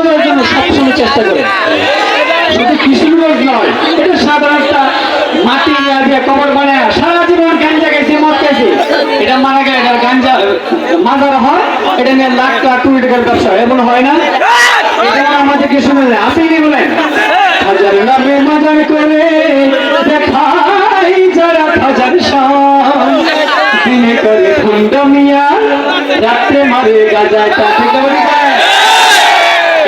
কিশোরের জন্য সবসময় চেষ্টা করে। শুধু কিশোরগঞ্জ নয়, এটা সাধারণ মাটি ইয়া দিয়ে কবর বানায়, সারা জীবন গাঞ্জা খাইছে, মদ খাইছে। এটা মারা গেলে এটা গাঞ্জা, মাজার হয়, এটা নিয়ে লাখ লাখ কোটি টাকার ব্যবসা এমন হয় না। এটা আমাদের কিশোরগঞ্জে আপনি কি বলেন? হাজার নামে মাজার করে দেখাই যারা হাজার দিনে করে ভুন্ডমিয়া রাত্রে মারে না বলি?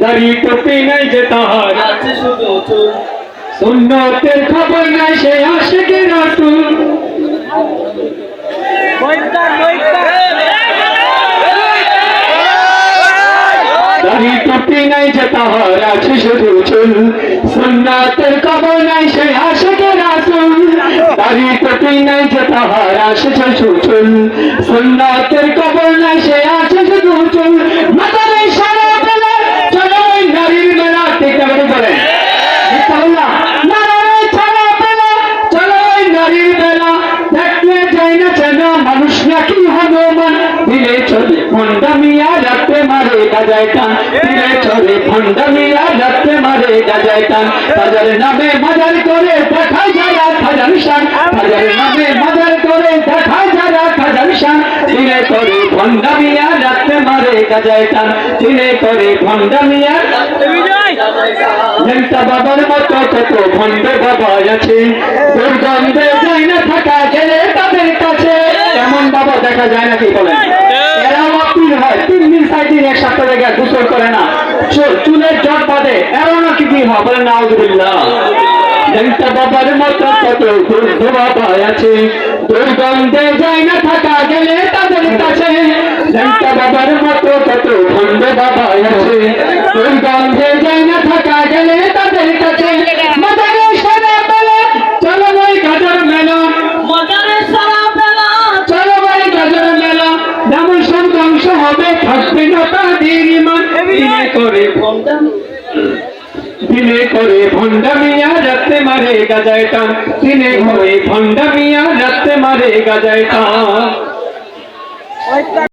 দাড়ি টুপি নাই যে তাহার। আছে শুধু চুল সুন্নতের খবর নাই সে আসে কে রাতুল দাড়ি টুপি নাই যে তাহার আছে শুধু চুল সুন্নতের খবর নাই সে আসে কে রাতুল দাড়ি টুপি নাই যে তাহার আছে শুধু চুল সুন্নতের খবর নাই সে টান দিলে চলে ভণ্ডামিয়া রাত্রে মারে গাজায় টান হাজার নামে মাজার করে দেখায় যারা হাজার শান। হাজার নামে মাজার করে দেখায় যারা হাজার শান। দিলে করে ভণ্ডামিয়া রাত্রে মারে টান দিলে করে ভণ্ডামিয়া ঘণ্টা বাবার মতো কত ভণ্ড বাবা আছে। দুর্গন্ধে যায় না থাকা গেলে তাদের কাছে। এমন বাবা দেখা যায় নাকি বলেন এরাও অপ্রিয় হয় তিন দিন চার দিন জায়গায় গোসল করে না। চুল- চুলের জট বাঁধে। এমন কি কি হয়? না আলহামদুলিল্লাহ ঘণ্টা বাবার মতো কত বৃদ্ধ বাবা আছে। দুর্গন্ধে যায় না থাকা গেলে তাদের কাছে। ঘণ্টা বাবার মতো কত ভণ্ড বাবা আছে। দিনে করে ভণ্ডামিয়া রাত্রে মারে গাজায় টান। দিনে করে ভণ্ডামিয়া রাত্রে মারে গাজায় টান।